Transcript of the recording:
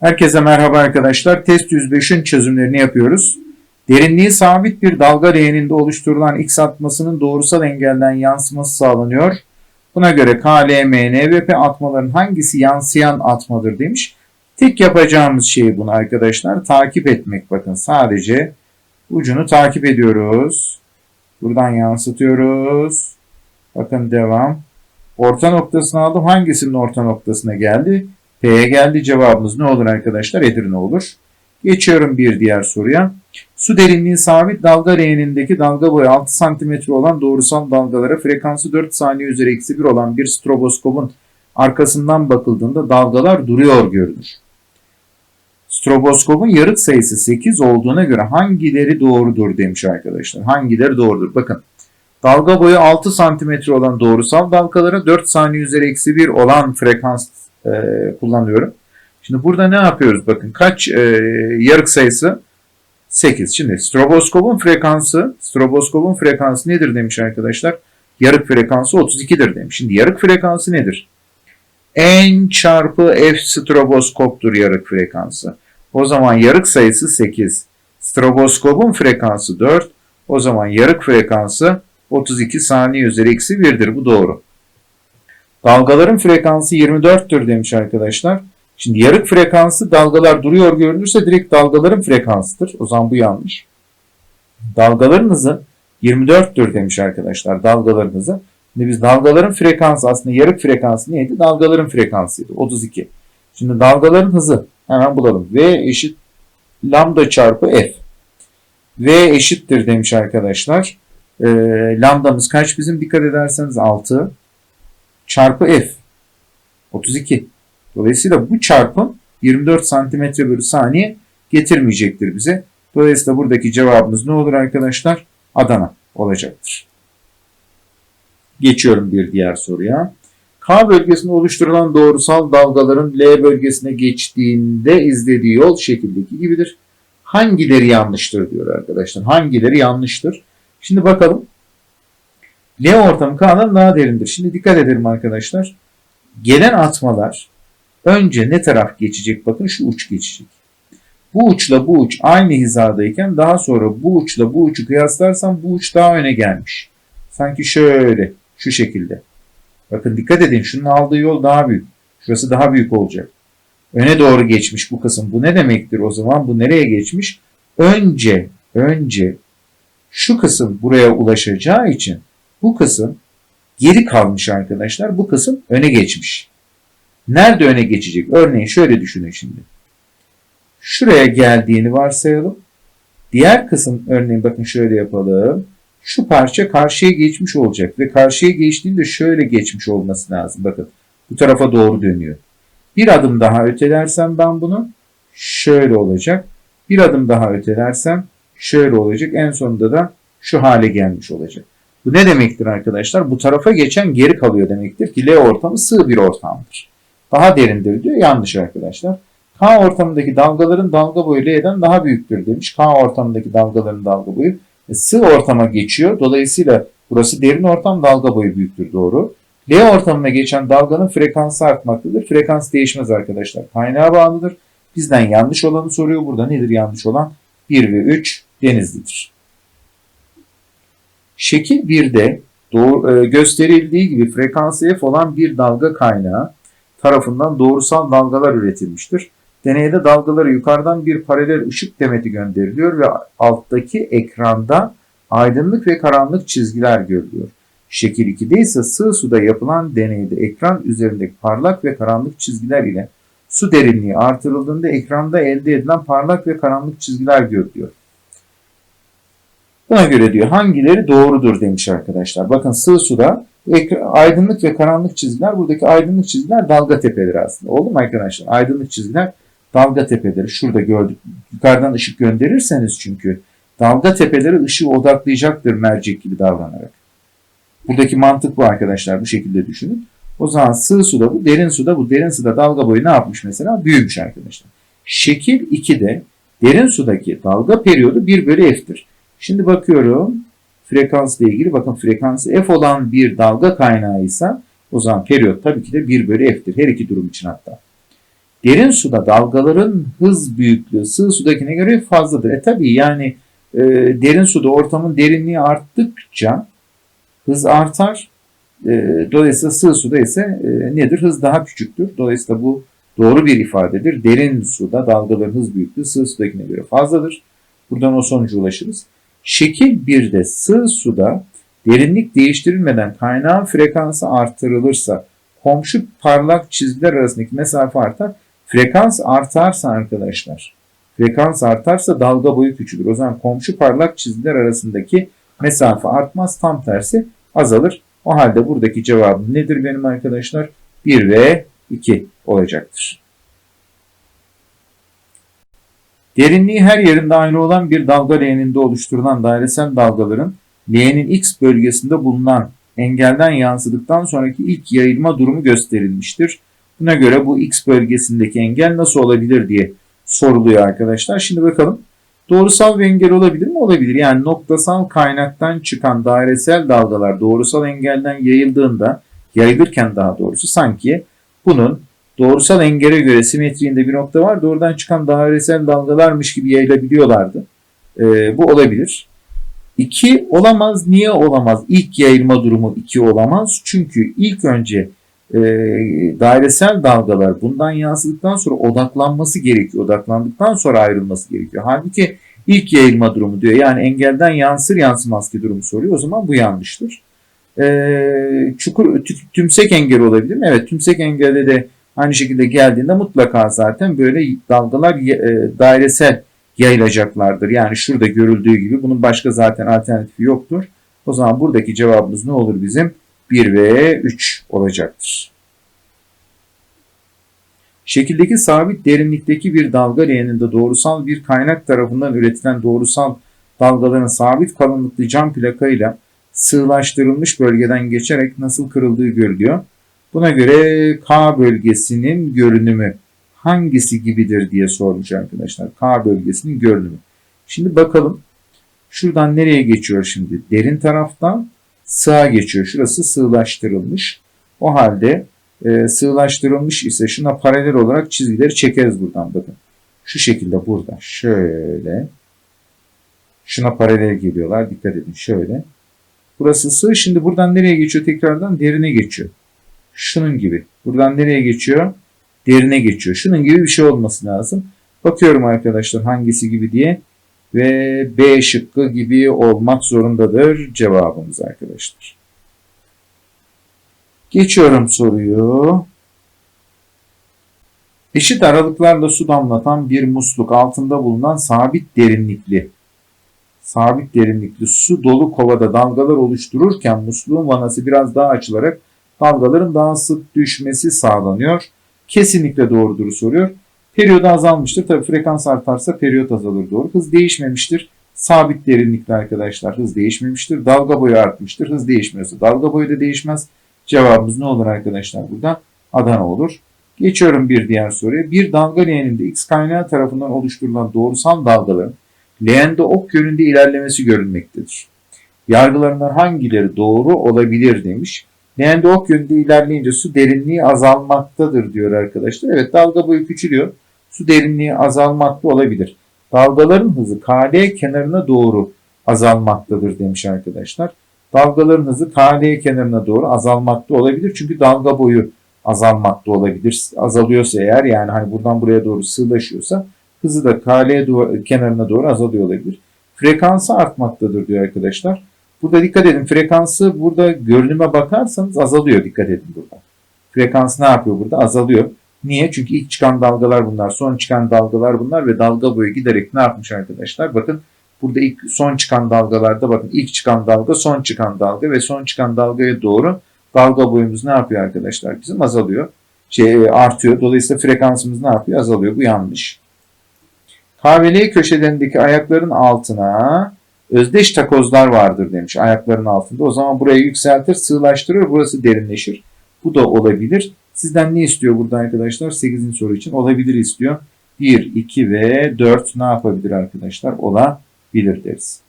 Herkese merhaba arkadaşlar. Test 105'in çözümlerini yapıyoruz. Derinliği sabit bir dalga leğeninde oluşturulan X atmasının doğrusal engelden yansıması sağlanıyor. Buna göre K, L, M, N ve P atmaların hangisi yansıyan atmadır demiş. Tek yapacağımız şey bunu arkadaşlar takip etmek. Bakın sadece ucunu takip ediyoruz. Buradan yansıtıyoruz. Bakın devam. Orta noktasını aldım. Hangisinin orta noktasına geldi? P'ye geldi. Cevabımız ne olur arkadaşlar? Edirne olur. Geçiyorum bir diğer soruya. Su derinliği sabit dalga leğenindeki dalga boyu 6 cm olan doğrusal dalgalara frekansı 4 saniye üzeri eksi 1 olan bir stroboskopun arkasından bakıldığında dalgalar duruyor görünür. Stroboskopun yarık sayısı 8 olduğuna göre hangileri doğrudur demiş arkadaşlar. Hangileri doğrudur? Bakın dalga boyu 6 cm olan doğrusal dalgalara 4 saniye üzeri eksi 1 olan frekans e, kullanıyorum. Şimdi burada ne yapıyoruz? Bakın kaç e, yarık sayısı? 8. Şimdi stroboskopun frekansı, stroboskopun frekansı nedir demiş arkadaşlar? Yarık frekansı 32'dir demiş. Şimdi yarık frekansı nedir? N çarpı F stroboskoptur yarık frekansı. O zaman yarık sayısı 8. Stroboskopun frekansı 4. O zaman yarık frekansı 32 saniye üzeri eksi 1'dir. Bu doğru. Dalgaların frekansı 24'tür demiş arkadaşlar. Şimdi yarık frekansı dalgalar duruyor görünürse direkt dalgaların frekansıdır. O zaman bu yanlış. Dalgaların hızı 24'tür demiş arkadaşlar dalgaların hızı. Şimdi biz dalgaların frekansı aslında yarık frekansı neydi? Dalgaların frekansıydı. 32. Şimdi dalgaların hızı hemen bulalım. V eşit lambda çarpı F. V eşittir demiş arkadaşlar. E, lambdamız kaç bizim? Dikkat ederseniz 6 çarpı F. 32. Dolayısıyla bu çarpım 24 santimetre bölü saniye getirmeyecektir bize. Dolayısıyla buradaki cevabımız ne olur arkadaşlar? Adana olacaktır. Geçiyorum bir diğer soruya. K bölgesinde oluşturulan doğrusal dalgaların L bölgesine geçtiğinde izlediği yol şekildeki gibidir. Hangileri yanlıştır diyor arkadaşlar. Hangileri yanlıştır? Şimdi bakalım. L ortamı K'dan daha derindir. Şimdi dikkat edelim arkadaşlar. Gelen atmalar önce ne taraf geçecek? Bakın şu uç geçecek. Bu uçla bu uç aynı hizadayken daha sonra bu uçla bu uçu kıyaslarsam bu uç daha öne gelmiş. Sanki şöyle şu şekilde. Bakın dikkat edin şunun aldığı yol daha büyük. Şurası daha büyük olacak. Öne doğru geçmiş bu kısım. Bu ne demektir o zaman? Bu nereye geçmiş? Önce, önce şu kısım buraya ulaşacağı için bu kısım geri kalmış arkadaşlar. Bu kısım öne geçmiş. Nerede öne geçecek? Örneğin şöyle düşünün şimdi. Şuraya geldiğini varsayalım. Diğer kısım örneğin bakın şöyle yapalım. Şu parça karşıya geçmiş olacak ve karşıya geçtiğinde şöyle geçmiş olması lazım. Bakın bu tarafa doğru dönüyor. Bir adım daha ötelersem ben bunu şöyle olacak. Bir adım daha ötelersem şöyle olacak. En sonunda da şu hale gelmiş olacak. Bu ne demektir arkadaşlar? Bu tarafa geçen geri kalıyor demektir ki L ortamı sığ bir ortamdır. Daha derindir diyor. Yanlış arkadaşlar. K ortamındaki dalgaların dalga boyu L'den daha büyüktür demiş. K ortamındaki dalgaların dalga boyu e, sığ ortama geçiyor. Dolayısıyla burası derin ortam dalga boyu büyüktür doğru. L ortamına geçen dalganın frekansı artmaktadır. Frekans değişmez arkadaşlar. Kaynağa bağlıdır. Bizden yanlış olanı soruyor. Burada nedir yanlış olan? 1 ve 3 denizlidir. Şekil 1'de doğru, e, gösterildiği gibi frekansı f olan bir dalga kaynağı tarafından doğrusal dalgalar üretilmiştir. Deneyde dalgaları yukarıdan bir paralel ışık demeti gönderiliyor ve alttaki ekranda aydınlık ve karanlık çizgiler görülüyor. Şekil 2'de ise sığ suda yapılan deneyde ekran üzerindeki parlak ve karanlık çizgiler ile su derinliği artırıldığında ekranda elde edilen parlak ve karanlık çizgiler görülüyor. Buna göre diyor hangileri doğrudur demiş arkadaşlar. Bakın sığ suda aydınlık ve karanlık çizgiler buradaki aydınlık çizgiler dalga tepeleri aslında. Oldu mu arkadaşlar? Aydınlık çizgiler dalga tepeleri. Şurada gördük. Yukarıdan ışık gönderirseniz çünkü dalga tepeleri ışığı odaklayacaktır mercek gibi davranarak. Buradaki mantık bu arkadaşlar. Bu şekilde düşünün. O zaman sığ suda bu, derin suda bu. Derin suda dalga boyu ne yapmış mesela? Büyümüş arkadaşlar. Şekil 2'de derin sudaki dalga periyodu 1 bölü f'tir. Şimdi bakıyorum frekansla ilgili bakın frekansı f olan bir dalga kaynağı ise o zaman periyot tabii ki de 1 bölü f'tir. Her iki durum için hatta. Derin suda dalgaların hız büyüklüğü sığ sudakine göre fazladır. E tabii yani e, derin suda ortamın derinliği arttıkça hız artar. E, dolayısıyla sığ suda ise e, nedir? Hız daha küçüktür. Dolayısıyla bu doğru bir ifadedir. Derin suda dalgaların hız büyüklüğü sığ sudakine göre fazladır. Buradan o sonuca ulaşırız. Şekil 1'de sığ suda derinlik değiştirilmeden kaynağın frekansı artırılırsa komşu parlak çizgiler arasındaki mesafe artar. Frekans artarsa arkadaşlar, frekans artarsa dalga boyu küçülür. O zaman komşu parlak çizgiler arasındaki mesafe artmaz, tam tersi azalır. O halde buradaki cevabım nedir benim arkadaşlar? 1 ve 2 olacaktır. Derinliği her yerinde aynı olan bir dalga leğeninde oluşturulan dairesel dalgaların leğenin X bölgesinde bulunan engelden yansıdıktan sonraki ilk yayılma durumu gösterilmiştir. Buna göre bu X bölgesindeki engel nasıl olabilir diye soruluyor arkadaşlar. Şimdi bakalım. Doğrusal bir engel olabilir mi? Olabilir. Yani noktasal kaynaktan çıkan dairesel dalgalar doğrusal engelden yayıldığında, yayılırken daha doğrusu sanki bunun doğrusal engele göre simetriğinde bir nokta var. Doğrudan çıkan dairesel dalgalarmış gibi yayılabiliyorlardı. Ee, bu olabilir. 2 olamaz. Niye olamaz? İlk yayılma durumu 2 olamaz. Çünkü ilk önce e, dairesel dalgalar bundan yansıdıktan sonra odaklanması gerekiyor. Odaklandıktan sonra ayrılması gerekiyor. Halbuki ilk yayılma durumu diyor. Yani engelden yansır yansımaz ki durumu soruyor. O zaman bu yanlıştır. E, çukur tümsek engel olabilir mi? Evet tümsek engelde de aynı şekilde geldiğinde mutlaka zaten böyle dalgalar e, dairesel yayılacaklardır. Yani şurada görüldüğü gibi bunun başka zaten alternatifi yoktur. O zaman buradaki cevabımız ne olur bizim? 1 ve 3 olacaktır. Şekildeki sabit derinlikteki bir dalga leğeninde doğrusal bir kaynak tarafından üretilen doğrusal dalgaların sabit kalınlıklı cam plakayla sığlaştırılmış bölgeden geçerek nasıl kırıldığı görülüyor. Buna göre K bölgesinin görünümü hangisi gibidir diye sormuş arkadaşlar. K bölgesinin görünümü. Şimdi bakalım. Şuradan nereye geçiyor şimdi? Derin taraftan sağa geçiyor. Şurası sığlaştırılmış. O halde e, sığlaştırılmış ise şuna paralel olarak çizgileri çekeriz buradan. Bakın. Şu şekilde burada. Şöyle. Şuna paralel geliyorlar. Dikkat edin. Şöyle. Burası sığ. Şimdi buradan nereye geçiyor? Tekrardan derine geçiyor. Şunun gibi. Buradan nereye geçiyor? Derine geçiyor. Şunun gibi bir şey olması lazım. Bakıyorum arkadaşlar hangisi gibi diye. Ve B şıkkı gibi olmak zorundadır cevabımız arkadaşlar. Geçiyorum soruyu. Eşit aralıklarla su damlatan bir musluk altında bulunan sabit derinlikli sabit derinlikli su dolu kovada dalgalar oluştururken musluğun vanası biraz daha açılarak dalgaların daha sık düşmesi sağlanıyor. Kesinlikle doğrudur soruyor. Periyodu azalmıştır. Tabi frekans artarsa periyot azalır doğru. Hız değişmemiştir. Sabit derinlikli arkadaşlar hız değişmemiştir. Dalga boyu artmıştır. Hız değişmiyorsa dalga boyu da değişmez. Cevabımız ne olur arkadaşlar burada? Adana olur. Geçiyorum bir diğer soruya. Bir dalga leğeninde X kaynağı tarafından oluşturulan doğrusal dalgaların leğende ok yönünde ilerlemesi görülmektedir. Yargılarından hangileri doğru olabilir demiş. Leğende ok yönünde ilerleyince su derinliği azalmaktadır diyor arkadaşlar. Evet dalga boyu küçülüyor. Su derinliği azalmakta olabilir. Dalgaların hızı KL kenarına doğru azalmaktadır demiş arkadaşlar. Dalgaların hızı KL kenarına doğru azalmakta olabilir. Çünkü dalga boyu azalmakta olabilir. Azalıyorsa eğer yani hani buradan buraya doğru sığlaşıyorsa hızı da KL kenarına doğru azalıyor olabilir. Frekansı artmaktadır diyor arkadaşlar. Burada dikkat edin frekansı burada görünüme bakarsanız azalıyor dikkat edin burada. Frekans ne yapıyor burada? Azalıyor. Niye? Çünkü ilk çıkan dalgalar bunlar, son çıkan dalgalar bunlar ve dalga boyu giderek ne yapmış arkadaşlar? Bakın burada ilk son çıkan dalgalarda bakın ilk çıkan dalga, son çıkan dalga ve son çıkan dalgaya doğru dalga boyumuz ne yapıyor arkadaşlar? Bizim azalıyor. Şey artıyor. Dolayısıyla frekansımız ne yapıyor? Azalıyor. Bu yanlış. Kahveli köşelerindeki ayakların altına özdeş takozlar vardır demiş ayakların altında. O zaman burayı yükseltir, sığlaştırır, burası derinleşir. Bu da olabilir. Sizden ne istiyor burada arkadaşlar? 8. soru için olabilir istiyor. 1, 2 ve 4 ne yapabilir arkadaşlar? Olabilir deriz.